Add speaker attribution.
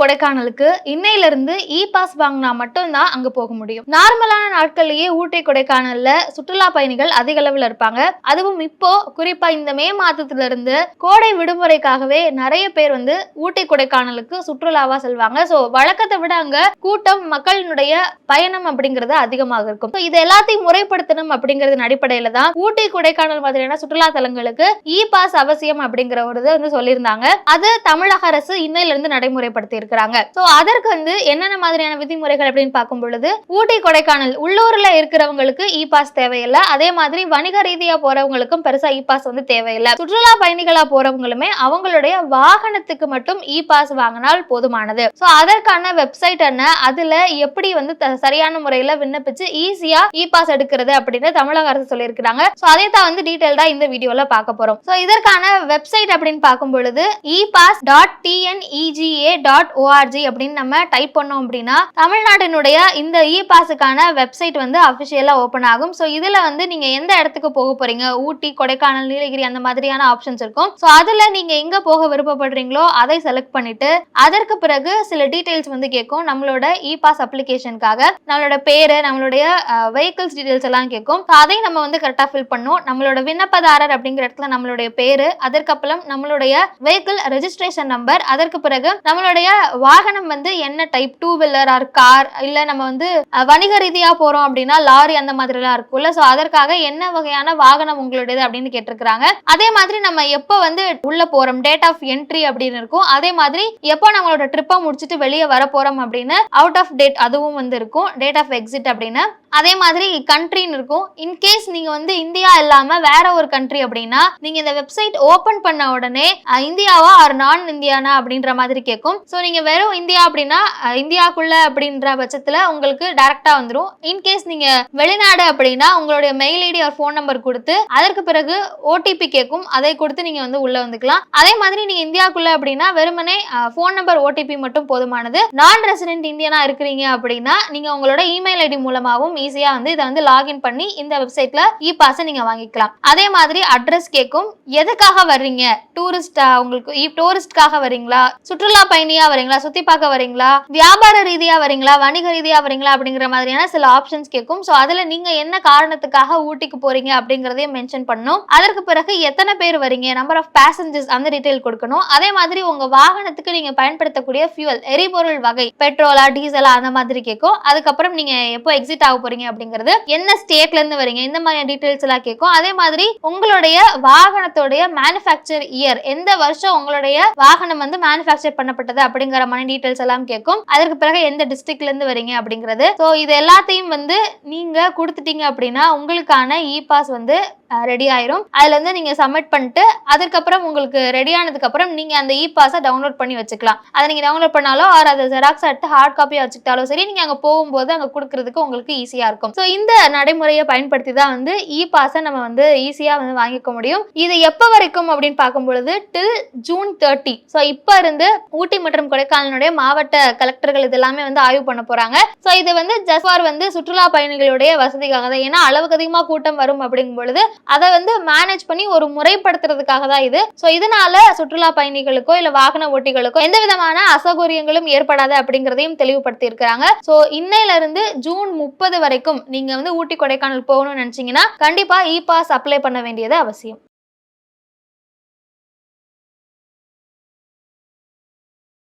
Speaker 1: கொடைக்கானலுக்கு இன்னையில இருந்து இ பாஸ் வாங்கினா மட்டும்தான் அங்க போக முடியும். நார்மலான நாட்கள்லயே ஊட்டி கொடைக்கானல்ல சுற்றுலா பயணிகள் அதிக அளவில் இருப்பாங்க. அதுவும் இப்போ குறிப்பா இந்த மே மாதத்துல இருந்து கோடை விடுமுறைக்காகவே நிறைய பேர் வந்து ஊட்டி கொடைக்கானலுக்கு சுற்றுலாவா செல்வாங்க. சோ வழக்கத்தை விட அங்க கூட்டம் மக்களினுடைய பயணம் அப்படிங்கிறது அதிகமாக இருக்கும். ஸோ இது எல்லாத்தையும் முறைப்படுத்தணும் அப்படிங்கறதன் அடிப்படையில தான் ஊட்டி கொடைக்கானல் மாதிரியான சுற்றுலா தலங்களுக்கு இ பாஸ் அவசியம் அப்படிங்கிற ஒரு இது வந்து சொல்லியிருந்தாங்க. அது தமிழக அரசு இன்னையில இருந்து நடைமுறைப்படுத்தி இருக்கிறாங்க சோ அதற்கு வந்து என்னென்ன மாதிரியான விதிமுறைகள் அப்படின்னு பார்க்கும் பொழுது ஊட்டி கொடைக்கானல் உள்ளூர்ல இருக்கிறவங்களுக்கு இ பாஸ் தேவையில்லை. அதே மாதிரி வணிக ரீதியா போறவங்களுக்கும் பெருசா இ பாஸ் வந்து தேவையில்லை. சுற்றுலா பயணிகளா போறவங்களுமே அவங்களுடைய வாகனத்துக்கு மட்டும் இ பாஸ் வாங்கினால் போதுமானது. சோ அதற்கான வெப்சைட் என்ன? அதுல எப்படி வந்து த- சரியான முறையில விண்ணப்பிச்சு ஈஸியா இ பாஸ் எடுக்கிறது அப்படின்னு தமிழக அரசு சொல்லியிருக்கிறாங்க. சோ அதை தான் வந்து டீடைல்டா இந்த வீடியோல பார்க்க போறோம். சோ இதற்கான வெப்சைட் அப்படின்னு பார்க்கும் பொழுது e pass dot TNEGA dot ORG அப்படின்னு நம்ம டைப் பண்ணோம் அப்படின்னா தமிழ்நாட்டினுடைய இந்த இ பாஸுக்கான வெப்சைட் வந்து அஃபிஷியலாக ஓப்பன் ஆகும். ஸோ இதில் வந்து நீங்கள் எந்த இடத்துக்கு போக போகிறீங்க ஊட்டி கொடைக்கானல் நீலகிரி அந்த மாதிரியான ஆப்ஷன்ஸ் இருக்கும். ஸோ அதில் நீங்கள் எங்கே போக விருப்பப்படுறீங்களோ அதை செலக்ட் பண்ணிட்டு அதற்கு பிறகு சில டீட்டெயில்ஸ் வந்து கேட்கும். நம்மளோட இ பாஸ் அப்ளிகேஷனுக்காக நம்மளோட பேரு நம்மளுடைய வெஹிக்கிள்ஸ் டீட்டெயில்ஸ் எல்லாம் கேட்கும். ஸோ அதை நம்ம வந்து கரெக்டாக ஃபில் பண்ணும் நம்மளோட விண்ணப்பதாரர் அப்படிங்கிற இடத்துல நம்மளுடைய பேரு அதற்கப்புறம் நம்மளுடைய வெஹிக்கிள் ரெஜிஸ்ட்ரேஷன் நம்பர் அதற்கு பிறகு நம்மளுடைய வாகனம் வந்து என்ன type two wheeler or car இல்ல நம்ம வந்து வணிக ரீதியா போறோம் அப்படின்னா லாரி அந்த மாதிரி எல்லாம் இருக்கும்ல. சோ அதற்காக என்ன வகையான வாகனம் உங்களுடையது அப்படின்னு கேட்டிருக்கிறாங்க. அதே மாதிரி நம்ம எப்போ வந்து உள்ள போறோம்? டேட் ஆஃப் என்ட்ரி அப்படின்னு இருக்கும். அதே மாதிரி எப்போ நம்மளோட ட்ரிப்பை முடிச்சுட்டு வெளியே வர போறோம் அப்படின்னு அவுட் ஆஃப் டேட் அதுவும் வந்து இருக்கும். டேட் ஆஃப் எக்ஸிட் அப்படின்னு. அதே மாதிரி கண்ட்ரின்னு இருக்கும். இன்கேஸ் நீங்க வந்து இந்தியா இல்லாம வேற ஒரு கண்ட்ரி அப்படின்னா நீங்க இந்த வெப்சைட் ஓபன் பண்ண உடனே இந்தியாவா ஆர் நான் இந்தியானா அப்படின்ற மாதிரி கேட்கும் ஸோ நீங்க வெறும் இந்தியா அப்படின்னா இந்தியாக்குள்ள அப்படின்ற பட்சத்துல உங்களுக்கு டைரக்டா வந்துடும் இன்கேஸ் நீங்க வெளிநாடு அப்படின்னா உங்களுடைய mail ID or phone number கொடுத்து அதற்கு பிறகு ஓடிபி கேட்கும் அதை கொடுத்து நீங்க வந்து உள்ள வந்துக்கலாம். அதே மாதிரி நீங்க இந்தியாக்குள்ள அப்படின்னா வெறுமனே ஃபோன் நம்பர் ஓடிபி மட்டும் போதுமானது. நான் ரெசிடென்ட் இந்தியனா இருக்கிறீங்க அப்படின்னா நீங்க உங்களோட இமெயில் ஐடி மூலமாகவும் ஈஸியா வந்து இதை வந்து லாகின் பண்ணி இந்த வெப்சைட்ல இ பாஸை நீங்க வாங்கிக்கலாம். அதே மாதிரி அட்ரஸ் கேட்கும் எதுக்காக வர்றீங்க? டூரிஸ்ட் உங்களுக்கு e- டூரிஸ்ட்காக வரீங்களா சுற்றுலா பயணியா வரீங்களா சுத்தி பார்க்க வரீங்களா வியாபார ரீதியா வரீங்களா வணிக ரீதியா வரீங்களா அப்படிங்கிற மாதிரியான சில ஆப்ஷன்ஸ் கேட்கும் ஸோ அதுல நீங்க என்ன காரணத்துக்காக ஊட்டிக்கு போறீங்க அப்படிங்கறதையும் மென்ஷன் பண்ணும். அதற்கு பிறகு எத்தனை பேர் வரீங்க நம்பர் ஆஃப் பேசஞ்சர்ஸ் அந்த டீடைல் கொடுக்கணும். அதே மாதிரி உங்க வாகனத்துக்கு நீங்க பயன்படுத்தக்கூடிய ஃபியூல் எரிபொருள் வகை பெட்ரோலா டீசலா அந்த மாதிரி கேட்கும் அதுக்கப்புறம் நீங்க எப்போ எக்ஸிட் ஆக போறீங்க அப்படிங்கிறது என்ன ஸ்டேட்ல இருந்து வரீங்க? இந்த மாதிரியான டீடைல்ஸ் எல்லாம் கேட்கும். அதே மாதிரி உங்களுடைய வாகனத்துடைய மேனுஃபேக்சர் இயர் எந்த வருஷம் உங்களுடைய வாகனம் வந்து மேனுஃபேக்சர் பண்ணப்பட்டது அப்படிங்கிற மாதிரி டீடைல்ஸ் எல்லாம் கேட்கும். அதற்கு பிறகு எந்த டிஸ்ட்ரிக்ட்ல இருந்து வரீங்க அப்படிங்கிறது. ஸோ இது எல்லாத்தையும் வந்து நீங்க கொடுத்துட்டீங்க அப்படின்னா உங்களுக்கான இ பாஸ் வந்து ரெடி ஆயிரும். அதுல இருந்து நீங்க சப்மிட் பண்ணிட்டு அதுக்கப்புறம் உங்களுக்கு ரெடி ஆனதுக்கு அப்புறம் நீங்க அந்த இ பாஸை டவுன்லோட் பண்ணி வச்சுக்கலாம். அதை நீங்க டவுன்லோட் பண்ணாலோ ஆர் அதை ஜெராக்ஸ் எடுத்து ஹார்ட் காப்பியா வச்சுக்கிட்டாலும் சரி நீங்க அங்க போகும்போது அங்க கொடுக்கறதுக்கு உங்களுக்கு ஈஸியா இருக்கும். ஸோ இந்த நடைமுறையை பயன்படுத்தி தான் வந்து இ பாஸை நம்ம வந்து ஈஸியா வந்து வாங்கிக்க முடியும். இது எப்போ வரைக்கும் அப்படின்னு பார்க்கும் பொழுது டில் ஜூன் தேர்ட்டி ஸோ இப்போ இருந்து ஊட்டி மற்றும் கொடைக்கானலுடைய மாவட்ட கலெக்டர்கள் இது எல்லாமே வந்து ஆய்வு பண்ண போறாங்க. ஸோ இது வந்து ஜஸ்வார் வந்து சுற்றுலா பயணிகளுடைய வசதிக்காக தான். ஏன்னா அளவுக்கு அதிகமாக கூட்டம் வரும் அப்படிங்கும் பொழுது அதை வந்து மேனேஜ் பண்ணி ஒரு முறைப்படுத்துறதுக்காக தான் இது. ஸோ இதனால சுற்றுலா பயணிகளுக்கோ இல்லை வாகன ஓட்டிகளுக்கோ எந்த விதமான அசௌகரியங்களும் ஏற்படாது அப்படிங்கிறதையும் தெளிவுபடுத்தி இருக்கிறாங்க ஸோ இன்னையில இருந்து ஜூன் முப்பது வரைக்கும் நீங்க வந்து ஊட்டி கொடைக்கானல் போகணும்னு நினைச்சீங்கன்னா கண்டிப்பா இ பாஸ் அப்ளை பண்ண வேண்டியது அவசியம்.